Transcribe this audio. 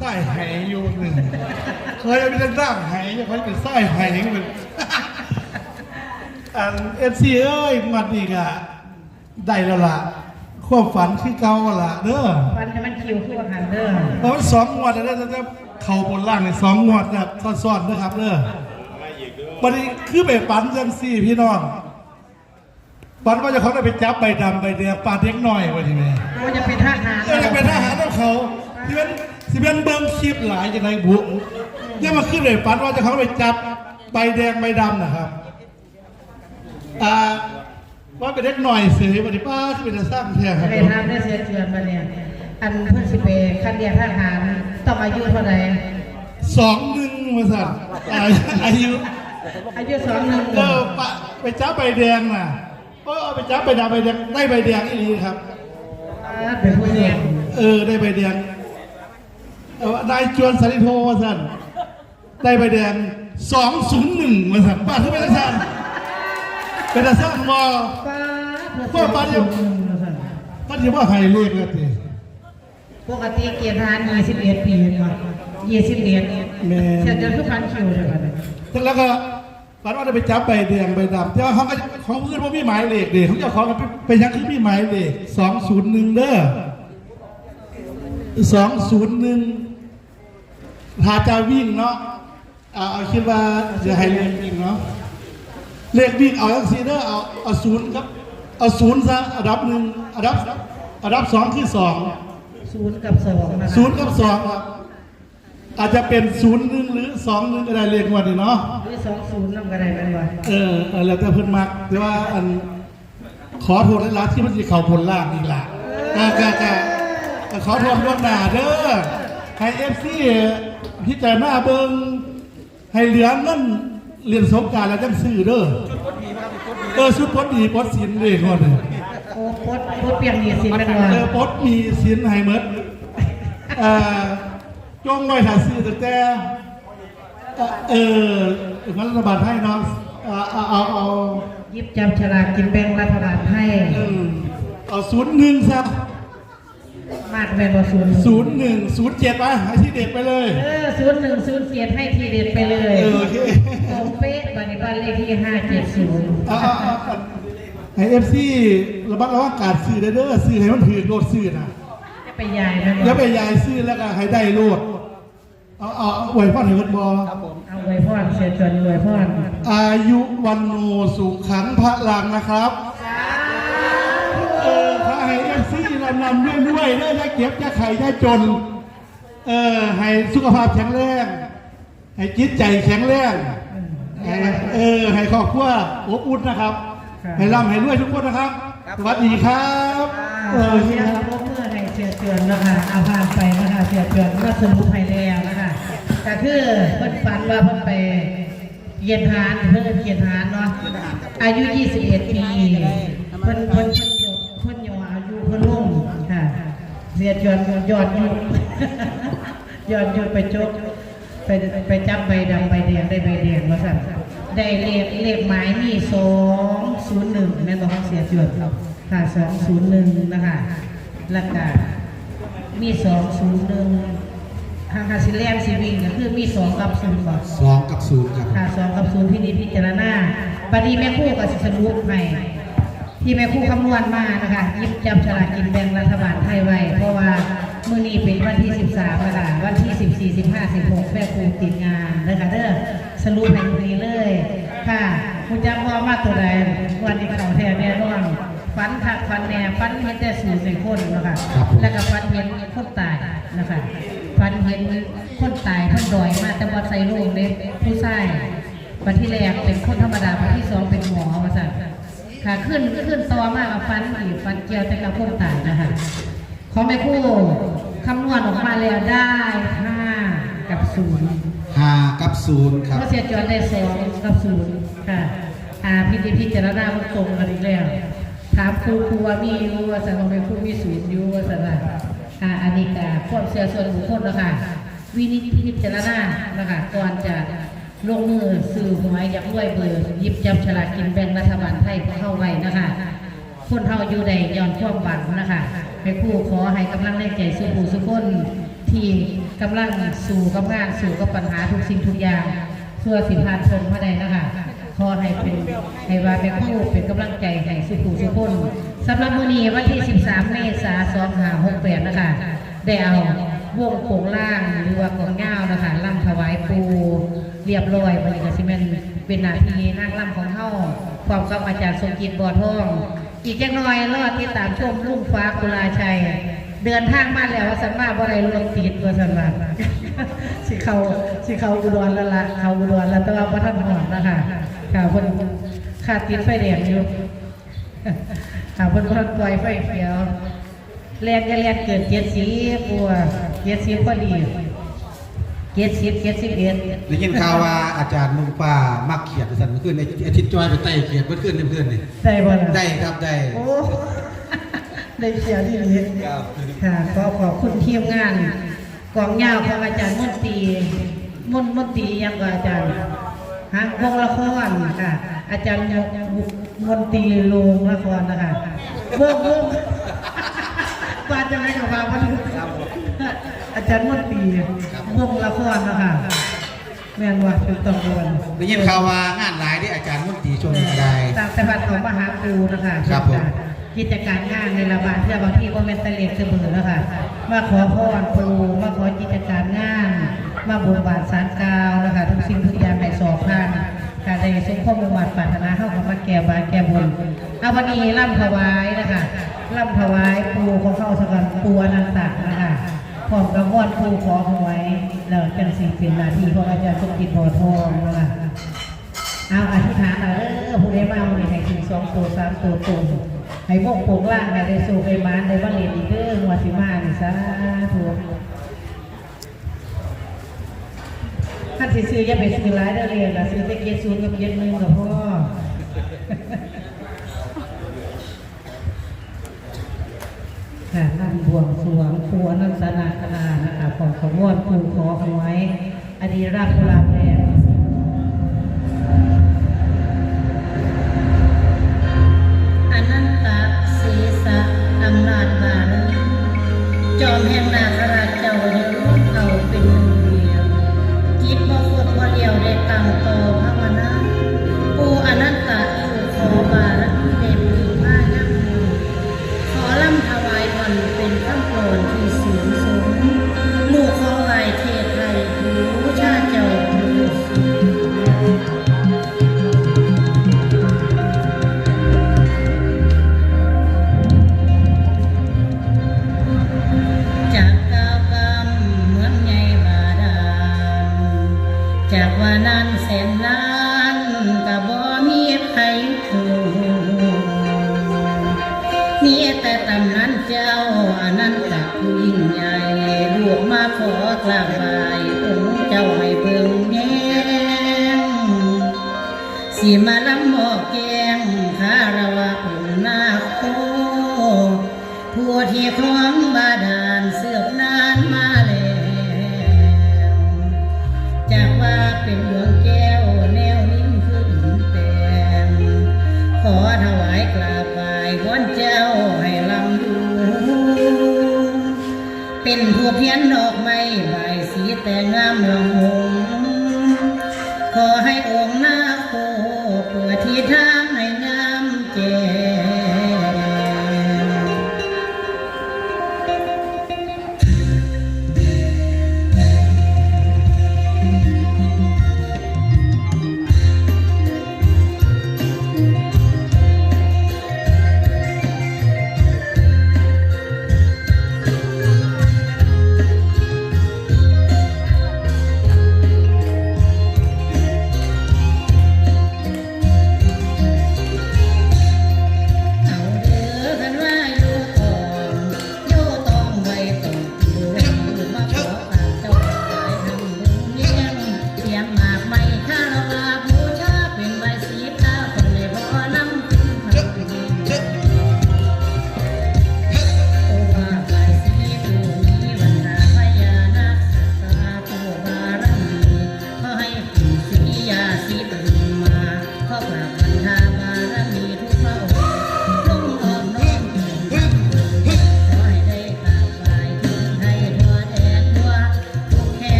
ไส้ไหอยู่หนึ่งเคยเป็นร่างไหยังเคยเป็นไส้ไหเป็นอันเอฟซีเอ้ยงวดนี้ก็ได้แล้วล่ะความฝันคือเก่าล่ะเด้อวันให้มันคิวขึ้นหันเด้อเพราะมันสองงวดแล้วจะจะเข่าบนล่างในสองงวดแบบซ้อนๆนะครับเด้อวันนี้คือไปฝันจังสี่พี่น้องฝันว่าจะเขาได้ไปจับใบดำใบแดงปลาเด็กน้อยวันนี้แม่ว่าจะเป็นทหารเออจะเป็นทหารของเขาที่เป็น ที่เป็นเบิ้งคลิปหลายอย่างไรบุเนี่ยมาขึ้นเลยฝันว่าจะเขาไปจับใบแดงใบดำนะครับอ่าว่าเป็นเด็กหน่อยเสือวันนี้ป้าที่เป็นจะสร้างแท้ครับไปทำได้เสียเชือนมาเนี่ยอันเพื่อนสิเปคันเดียทหารต้องอายุเท่าไหร่สองหนึ่งมาสั่นอาอายุอายุสองหนึ่งเออปะไปจับใบแดงน่ะเออเอาไปจับใบดำใบแดงได้ใบแดงอีหลีครับเป็นผู้เลี้ยงเออได้ใบแดงเออ นายจวนสันติโทมาสั่นได้ใบแดงสองศูนย์หนึ่งมาสั่นป้าที่เป็นอาจารย์เป็นอาจารย์มอป้าพ่อป้าเนี่ยป้าที่ว่าไฮเลขแล้วตีปกติเกียรติทหารยี่สิบเอ็ดปีมายี่สิบเอ็ดเสียเดือนทุกพันคิวเลยกันแล้วก็ฝันว่าจะไปจับใบแดงใบดำแต่ว่าเขาก็เขาเพื่อนว่ามีหมายเลขเด็กเขาจะขอกันไปยังคือมีหมายเลขสองศูนย์หนึ่งเด้อสองศูนย์หนึ่งถ้าจะวิ่งเนาะเอาเอาคิดว่าจะให้เลขวิ่งเนาะเลขวิ่งเอาอย่างซีเด้อเอาเอาศูนย์ครับเอาศูนย์ซะอันดับหนึ่งอันดับอันดับสองคือสองศูนย์กับสองนะคะศูนย์กับสองครับอาจจะเป็นศูนย์หนึ่งหรือสองหนึ่งก็ได้เลขงวันนี้เนาะหรือสองศูนย์นั่นก็ได้เป็นว่าเออเออแล้วแต่เพิ่นมักแต่ว่าอันขอโทษหลายๆที่มันสิเข้าผลล่างอีกล่ะก็ก็ก็ก็ขอโทษล่วงหน้าเด้อ ให้ FC พิจารณาเบิ่งให้เหลือเงินเรียนสงกรารแล้วจังซื้อเด้อเออชุดปลดดีปลดสินเด้ก่อนเด้อโอ้โคตรโคตรเปลี่ยนยี่สิบเป็นว่าเออปลดมีสินให้หมดเอ่อจงไว้ถ้าซื้อตั้งแต่เออเออรัฐบาลให้เนาะเอาเอาเอาเอายิบจับฉลากกินแบ่งรัฐบาลให้อืมเอาศูนย์หนึ่งซะมากเป็นว่าศูนย์ศูนย์หนึ่งศูนย์เจ็ดไปให้ที่เด็กไปเลย เออศูนย์หนึ่งศูนย์เจ็ดให้ทีเด็ดไปเลยเออโอเคตรงเป๊ะบันนี้บ้านเลขที่ห้าเจ็ดศูนย์เอาเอาเอาเอาให้เอฟซีระมัดระวังการซื้อเด้อเด้อซื้อให้มันถือโลดซื้อนะจะไปยายนะอย่าไปยายซื้อแล้วก็ให้ได้โลดเอาเอาเอาไว้พ่อให้เพิ่นบอเอาไว้พ่อนเสียจวนไว้พ่อนอายุวันโนสุขังพระลังนะครับเออถ้าให้เอฟซี ลำลำด้วยด้วยได้ได้เก็บจะไข่ได้จน เออให้สุขภาพแข็งแรงให้จิตใจแข็งแรงให้เออให้ครอบครัวอบอุ่นนะครับ ให้ร่ำให้รวยทุกคนนะครับ สวัสดีครับเออเสียพวกเมื่อให้เสียจวนนะคะเอาผ่านไปนะคะเสียจวนว่าสรุปให้แล้วนะคะก็คือเพิ่นฝันว่าเพิ่นไปเยียนทานเพิ่นเยียนทานเนาะอายุ 21 ปีเพิ่นเพิ่นเพิ่นยกเพิ่นยออายุเพิ่นลุ่มค่ะ เสียจวนยอดยุยอดยุไปจกไปไปจับใบดำใบแดงได้ใบแดงมาสั่นได้เลขเลขหมายมีสองศูนย์หนึ่งแม่นบอกว่าเสียจวนค่ะสองศูนย์หนึ่งนะคะแล้วก็มีสองศูนย์หนึ่งทางคาสิแลนซีวิ่งก็คือมีสองกับศูนย์ก่อนสองกับศูนย์ครับค่ะสองกับศูนย์ที่นี่พิจารณาบัดนี้แม่ครู่ก็สิสรุปให้ ที่แม่ครู่คำนวณมานะคะหยิบจับฉลากกินแบ่งรัฐบาลไทยไว้ เพราะว่ามื้อนี้เป็นวันที่ 13นะคะวันที่ 14 15 16แม่ครูติดงานนะคะเด้อสรุปให้ตรงนี้เลย ค่ะคุณจำว่ามาตัวใดวันนี้เขาแท้แน่นอนฟันคักฟันแน่ฟันเห็นแต่สูตรในคนนะคะแล้วก็ฟันเห็นคนตายนะคะฟันเห็นคนตายทั้งดอยมาแต่ว่าใส่ลูกเล็กผู้ชายวันที่แรกเป็นคนธรรมดาวันที่สองเป็นหมอมาสั่น ค่ะขึ้นขึ้นต่อมากกับฟันอีกฟันเกี่ยวแต่กับพวกต่างนะคะของแม่ครู่คำนวณออกมาแล้วได้ห้ากับศูนย์ห้ากับศูนย์ครับก็เสียจวนได้สองกับศูนย์ค่ะอ่าพิธีพิจารณามันตรงกันอีกแล้ว ถามครูครูว่ามีอยู่ว่าสันของแม่ครู่มีศูนย์อยู่ว่าสันว่าอ่าอันนี้ก็ความเชื่อส่วนบุคคลนะคะวินิจพิจารณานะคะก่อนจะ ลงมือสื่อหวยอยักรวยเบอร์ยิบจับฉลากกินแบ่งรัฐบาลไทยเข้าไว้นะคะ คนเท่าอยู่ในย้อนความหวังนะคะให้ผู้ขอให้กำลังแรงใจสู้ผู้สุคนที่กำลังสู่กับงานสู่กับปัญหาทุกสิ่งทุกอย่างเพื่อสิพานชนพระใดนะคะขอให้เป็นให้ว่าเป็นผู้เป็นกำลังใจให้สุขุสุพ้นสำหรับมื้อนี้วันที่ 13 เมษายน2568นะคะได้เอาวงโปงล่างหรือว่ากองเงานะคะล่ำถวายปู เรียบร้อยบริกรสิเมนเป็นหนาทีนั่งล่ำของเฮาความกับอาจารย์ทรงกิจบ่อทอง อีกจักหน่อยรอดที่ตามชมลุ่งฟ้ากุลาชัย เดินทางมาแล้วว่าสันมาบ่ได้รวมติดว่าสันว่าสิเขาสิเขาอุดรแล้วละเขาอุดรแล้วแต่ว่าบ่ทันหอดนะคะค่ะเพิ่นขาดติดไฟแดงอยู่ค่ะเพิ่นบ่ทันปล่อยไฟเขียวแรงจะแรงเกิน70ปัว70พอดี 70 71ได้ยินข่าวว่าอาจารย์นุ่งป้ามักเขียดสันเมื่อคืนในอาทิตย์จอยไปไต่เขียดเมื่อคืนในเพื่อนนี่ได้บ่ล่ะได้ครับได้โอ้ได้เขียวที่นี้ครับค่ะก็ขอบคุณทีมงานกองยาวของอาจารย์มนตรีมนมนตรียังกับอาจารย์ฮะวงละครค่ะ อาจารย์มนตรีโรงละครนะคะวงวงปาจะไม่กับว่าวัน อาจารย์มนตรีวงละครนะคะแม่นว่าถูกต้องด้วยได้ยินข่าวว่างานหลายที่อาจารย์มุนตรีชมก็ได้ตามสถานของมหาครูนะคะครับผมกิจการงานในระบาดที่บางที่ก็เป็นตะเลกเสมอแล้วค่ะมาขอพรครูมาขอกิจการงาน มาบนบาทสารกาวนะคะทุกสิ่งทุกอย่างในสอบผ่านการได้สมข้อมูลบัตรปรารถนาเข้ากับมาแก่บานแก่บนเอาวันนี้ร่ำถวายนะคะร่ำถวายปูของเข้าสกันปูอนันตะนะคะ พร้อมกับวอนปูขอหวยแล้วเป็นสิ่งเป็นหนาทีของอาจารย์สมจิตบ่อทองนะคะเอาอธิษฐานเอาเออผู้ใดมาเอาให้ถึงสองตัวสามตัวตรงให้พวกโป่งล่างให้ได้สู่ไปมานได้ว่าเรียนอีกเด้อหัวสิมานี่สาธุท่านสิซื้ออย่าไปซื้อหลายเด้อเรียนละซื้อแต่เกียรศูนย์กับเกียรหนึ่งกับพ่อ การบวงสรวงปัวนันสนาคณานะคะของขบวดปูขอหวยอดีรักกุลาแพงอนันตศีสะอำนาจบารมีจอมแห่งนาคราชเจ้าได้รวมเขา สีมาลำหมอกแกงคารวะองค์นาโคผู้ที่คล้องบาดาลเสือบนานมาแล้วจากว่าเป็นดวงแก้วแนวนิ่มขึ้นแปลงขอถวายกราบไหว้วอนเจ้าให้ลำดูเป็นผู้เพียนดอกไม้ใบสีแต่งงามลองโห